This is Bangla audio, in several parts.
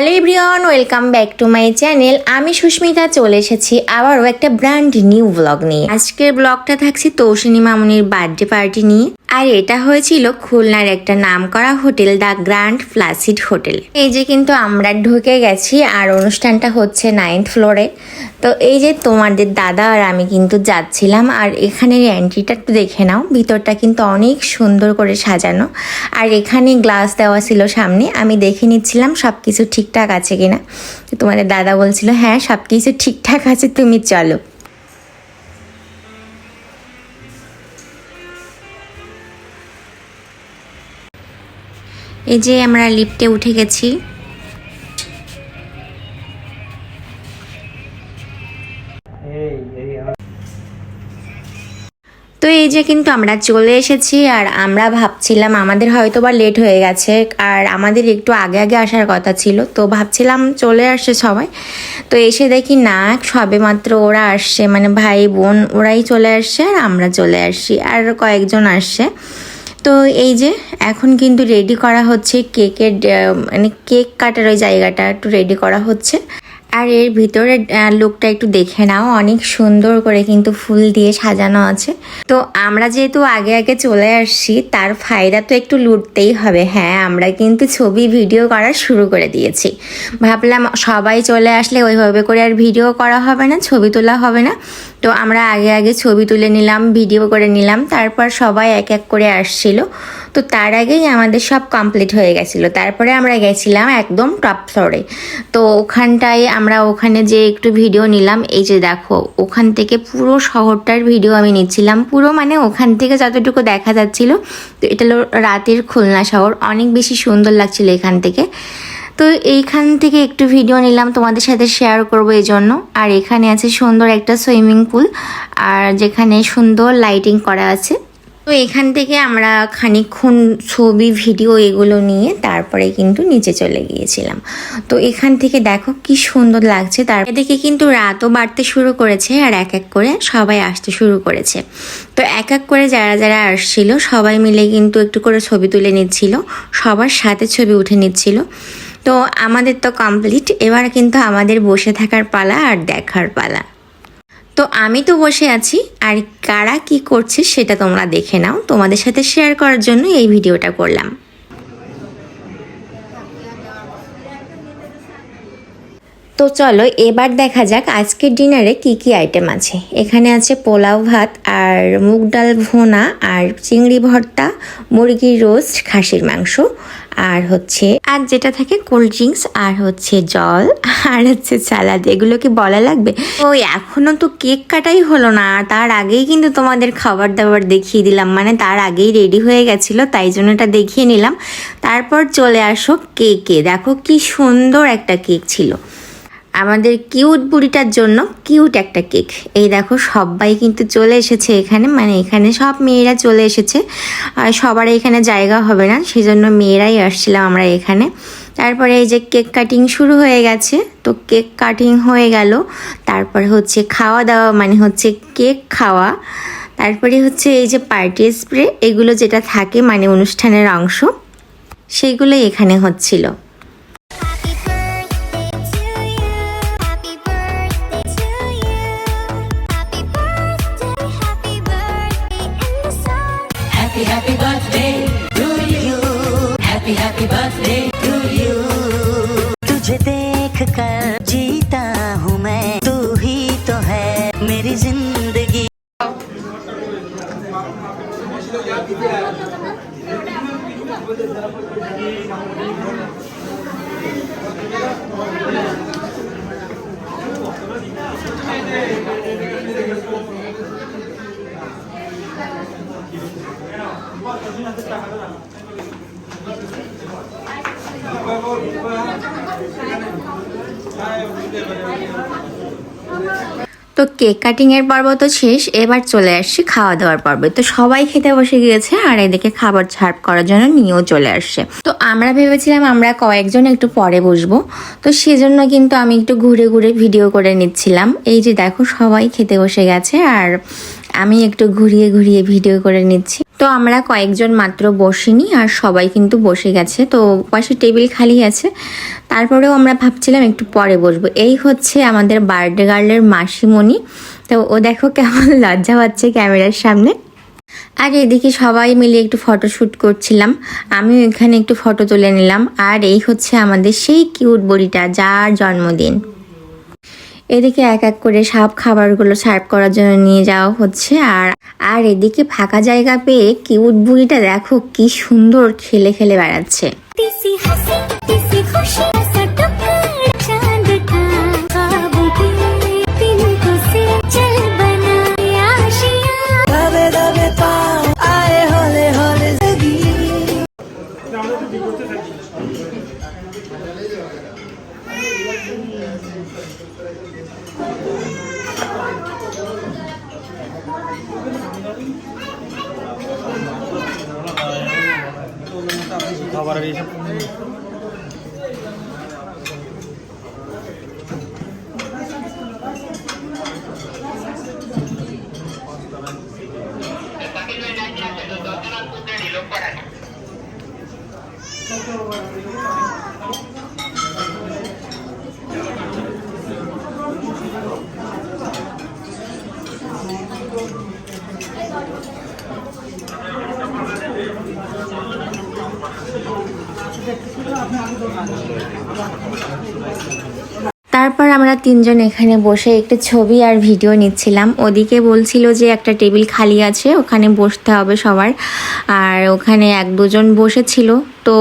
Hello everyone, welcome back to my channel. আমি সুস্মিতা, চলে এসেছি আবারও একটা ব্র্যান্ড নিউ ব্লগ নিয়ে। আজকের ব্লগটা থাকছে তৌসিনী মামুনির বার্থডে পার্টি নিয়ে। আর এটা হয়েছিল খুলনার একটা নামকরা হোটেল, দ্য গ্র্যান্ড ফ্লাসিড হোটেল। এই যে কিন্তু আমরা ঢুকে গেছি আর অনুষ্ঠানটা হচ্ছে নাইন্থ ফ্লোরে। তো এই যে তোমাদের দাদা আর আমি কিন্তু যাচ্ছিলাম আর এখানের অ্যান্ট্রিটা একটু দেখে নাও। ভিতরটা কিন্তু অনেক সুন্দর করে সাজানো। আর এখানে গ্লাস দেওয়া ছিল সামনে। আমি দেখে নিচ্ছিলাম সব কিছু ঠিকঠাক আছে কিনা। তোমাদের দাদা বলছিল হ্যাঁ সব কিছু ঠিকঠাক আছে, তুমি চলো। এই যে আমরা লিফটে উঠে গেছি। তো এই যে কিন্তু আমরা চলে এসেছি আর আমরা ভাবছিলাম আমাদের হয়তো বা লেট হয়ে গেছে আর আমাদের একটু আগে আগে আসার কথা ছিল, তো ভাবছিলাম চলে আসছে সবাই। তো এসে দেখি না সবে মাত্র ওরা আসছে মানে ভাই বোন ওরাই চলে আসছে আর আমরা চলে আসছি আর কয়েকজন আসছে। তো এই যে, এখন কিন্তু রেডি করা হচ্ছে কেকের মানে কেক কাটার ওই জায়গাটা একটু রেডি করা হচ্ছে। আর এর ভিতরে লুকটা একটু দেখে নাও। অনেক সুন্দর করে কিন্তু ফুল দিয়ে সাজানো আছে। তো আমরা যেহেতু আগে আগে চলে আসছি, তার ফায়দা তো একটু লুটতেই হবে। হ্যাঁ আমরা কিন্তু ছবি ভিডিও করা শুরু করে দিয়েছি। ভাবলাম সবাই চলে আসলে ওইভাবে করে আর ভিডিও করা হবে না, ছবি তোলা হবে না। তো আমরা আগে আগে ছবি তুলে নিলাম, ভিডিও করে নিলাম। তারপর সবাই এক এক করে আসছিল। তো তার আগেই আমাদের সব কমপ্লিট হয়ে গেছিল। তারপরে আমরা গেছিলাম একদম টপ ফ্লোরে তো ওখানটায় আমরা ওখানে যে একটু ভিডিও নিলাম, এই যে দেখো, ওখান থেকে পুরো শহরটার ভিডিও আমি নিচ্ছিলাম। পুরো মানে ওখান থেকে যতটুকু দেখা যাচ্ছিল, তো এটা হলো রাতের খুলনা শহর। অনেক বেশি সুন্দর লাগছিল এখান থেকে। তো এইখান থেকে একটু ভিডিও নিলাম, তোমাদের সাথে শেয়ার করব এই জন্য আর এখানে আছে সুন্দর একটা সুইমিং পুল আর যেখানে সুন্দর লাইটিং করা আছে। তো এখান থেকে আমরা খানিকক্ষণ ছবি, ভিডিও এগুলো নিয়ে তারপরে কিন্তু নিচে চলে গিয়েছিলাম। তো এখান থেকে দেখো কি সুন্দর লাগছে। তার এদিকে কিন্তু রাতও বাড়তে শুরু করেছে আর এক এক করে সবাই আসতে শুরু করেছে। তো এক এক করে যারা যারা আসছিল সবাই মিলে কিন্তু একটু করে ছবি তুলে নিচ্ছিল, সবার সাথে ছবি উঠে নিচ্ছিল। তো আমাদের তো কমপ্লিট এবার কিন্তু আমাদের বসে থাকার পালা আর দেখার পালা। তো আমি তো বসে আছি, আর কারা কি করছে সেটা তোমরা দেখে নাও। তোমাদের সাথে শেয়ার করার জন্য এই ভিডিওটা করলাম। তো চলো, এবার দেখা যাক আজকের ডিনারে কি কি আইটেম আছে। এখানে আছে পোলাও ভাত, আর মুগ ডাল ভোনা, আর চিংড়ি ভর্তা, মুরগির রোস্ট খাসির মাংস। আর হচ্ছে, আর যেটা থাকে কোল্ড ড্রিঙ্কস আর হচ্ছে জল, আর হচ্ছে সালাদ এগুলো কি বলা লাগবে? ওই এখনও তো কেক কাটাই হলো না, তার আগেই কিন্তু তোমাদের খাবার দাবার দেখিয়ে দিলাম। মানে তার আগেই রেডি হয়ে গেছিল, তাই জন্য এটা দেখিয়ে নিলাম। তারপর চলে আসো কেকে দেখো কি সুন্দর একটা কেক ছিল। আমাদের কিউট বুড়িটার জন্য কিউট একটা কেক এই দেখো সবাই কিন্তু চলে এসেছে এখানে মানে এখানে সব মেয়েরা চলে এসেছে। আর সবার এখানে জায়গা হবে না, সেজন্য মেয়েরাই আসছিলাম আমরা এখানে। তারপরে এই যে কেক কাটিং শুরু হয়ে গেছে, তো কেক কাটিং হয়ে গেল। তারপরে হচ্ছে খাওয়া দাওয়া মানে হচ্ছে কেক খাওয়া। তারপরে হচ্ছে এই যে পার্টি স্প্রে এগুলো যেটা থাকে মানে অনুষ্ঠানের অংশ সেইগুলোই এখানে হচ্ছিল। Happy happy birthday to you. Happy happy birthday to you. तुझे देख कर जीता हूँ मैं तू ही तो है मेरी ज़िंदगी তো কেক কাটিং এর পর্ব তো শেষ, এবার চলে আসছি খাওয়া দাওয়ার পর্বে। তো সবাই খেতে বসে গিয়েছে আর এদিকে খাবার সার্ভ করার জন্য নিয়েও চলে আসছে। তো আমরা ভেবেছিলাম আমরা কয়েকজন একটু পরে বসবো। তো সেজন্য কিন্তু আমি একটু ঘুরে ঘুরে ভিডিও করে নিচ্ছিলাম। এই যে দেখো সবাই খেতে বসে গেছে আর আমি একটু ঘুরিয়ে ঘুরিয়ে ভিডিও করে নিচ্ছি। তো আমরা কয়েকজন মাত্র বসিনি আর সবাই কিন্তু বসে গেছে। তো পাশে টেবিল খালি আছে। তারপরেও আমরা ভাবছিলাম একটু পরে বসবো। এই হচ্ছে আমাদের বার্থডে গার্লের মাসিমণি। তো ও দেখো কেমন লজ্জা পাচ্ছে ক্যামেরার সামনে। আর এদিকে সবাই মিলে একটু ফটো শ্যুট করছিলাম। আমিও এখানে একটু ফটো তুলে নিলাম। আর এই হচ্ছে আমাদের সেই কিউট বড়িটা, যার জন্মদিন। এদিকে এক এক করে সব খাবারগুলো সার্ভ করার জন্য নিয়ে যাওয়া হচ্ছে আর আর এদিকে ফাঁকা জায়গা পেয়ে কিউট বুড়িটা দেখো কি সুন্দর খেলে খেলে বেড়াচ্ছে। सी খাবারের এইসব। তারপর আমরা তিনজন এখানে বসে একটু ছবি আর ভিডিও নিচ্ছিলাম। ওদিকে বলছিল যে একটা টেবিল খালি আছে, ওখানে বসতে হবে সবার। আর ওখানে এক দুজন বসেছিল। তো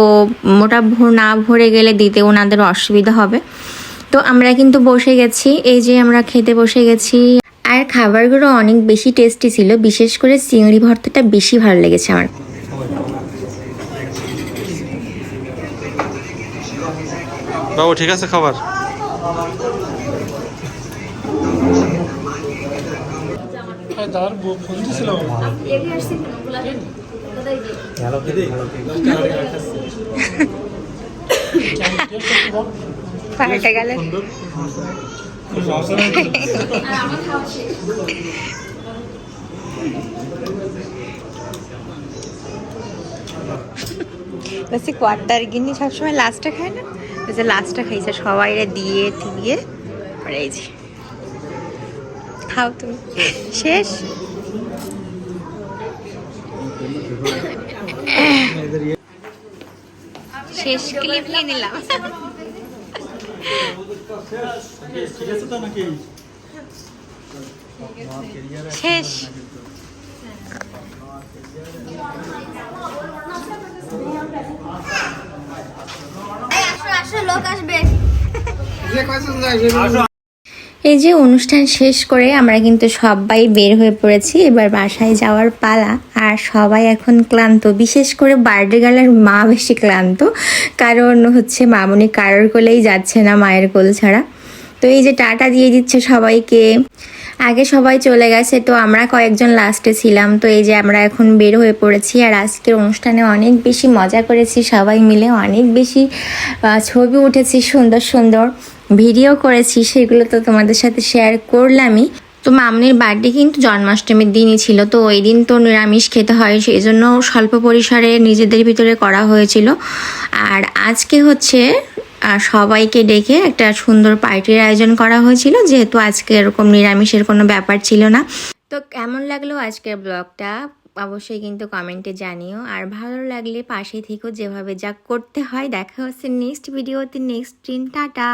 মোটা ভোর না ভরে গেলে দিতে ওনাদের অসুবিধা হবে। তো আমরা কিন্তু বসে গেছি। এই যে আমরা খেতে বসে গেছি। আর খাবারগুলো অনেক বেশি টেস্টি ছিল। বিশেষ করে চিংড়ি ভর্তাটা বেশি ভালো লেগেছে আমার। বাবু ঠিক আছে খাবার। পাল্টে গেলে। বেশি কোয়ার্টার গিনি সবসময় লাস্টে খায় না? ওই যে লাস্টে খাইছে সবাই দিয়ে দিয়ে এই যে। খাও তুমি। শেষ? শেষ ক্লিপ নিয়ে নিলাম। শেষ। এই যে অনুষ্ঠান শেষ করে আমরা কিন্তু সবাই বের হয়ে পড়েছি এবার বাসায় যাওয়ার পালা। আর সবাই এখন ক্লান্ত বিশেষ করে বার্থডে গার্লের মা বেশি ক্লান্ত কারণ হচ্ছে মামনি কারোর কোলেই যাচ্ছে না মায়ের কোল ছাড়া। তো এই যে টাটা দিয়ে দিচ্ছে সবাইকে। আগে সবাই চলে গেছে, তো আমরা কয়েকজন লাস্টে ছিলাম। তো এই যে আমরা এখন বের হয়ে পড়েছি, আর আজকের অনুষ্ঠানে অনেক বেশি মজা করেছি, সবাই মিলে অনেক বেশি ছবি উঠেছি, সুন্দর সুন্দর ভিডিও করেছি, সেগুলো তো তোমাদের সাথে শেয়ার করলামই। তো মামনির বার্থডে কিন্তু জন্মাষ্টমীর দিনই ছিল, তো ওই দিন তো নিরামিষ খেতে হয় সেই জন্য স্বল্প পরিসরে নিজেদের ভিতরে করা হয়েছিল। আর আজকে হচ্ছে সবাইকে ডেকে একটা সুন্দর পার্টির আয়োজন করা হয়েছিল, যেহেতু আজকে এরকম নিরামিষের কোনো ব্যাপার ছিল না। তো কেমন লাগল আজকের ব্লগটা? অবশ্যই কিন্তু কমেন্টে জানিও। আর ভালো লাগলে পাশে থেকেও যেভাবে যা করতে হয়, দেখা হচ্ছে নেক্সট ভিডিওতে নেক্সট দিন টাটা!